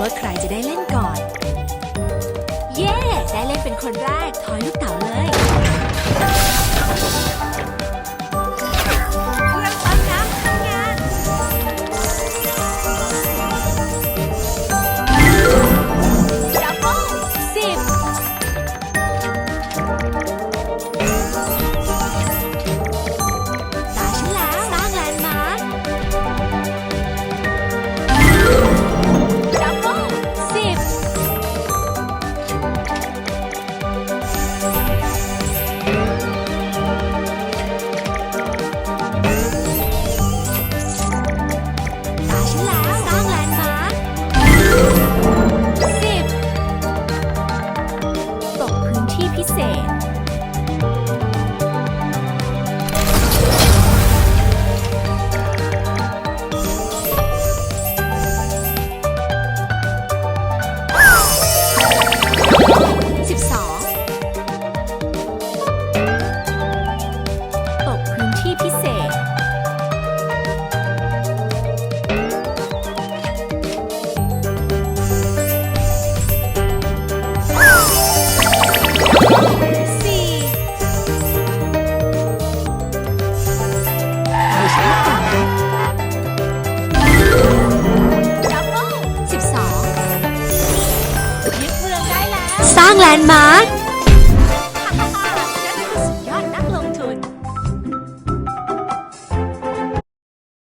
ว่าใครจะได้เล่นก่อน เย้ ได้เล่นเป็นคนแรก ทอยลูกเต๋าเลย Hey. สร้างแลนด์มาร์ค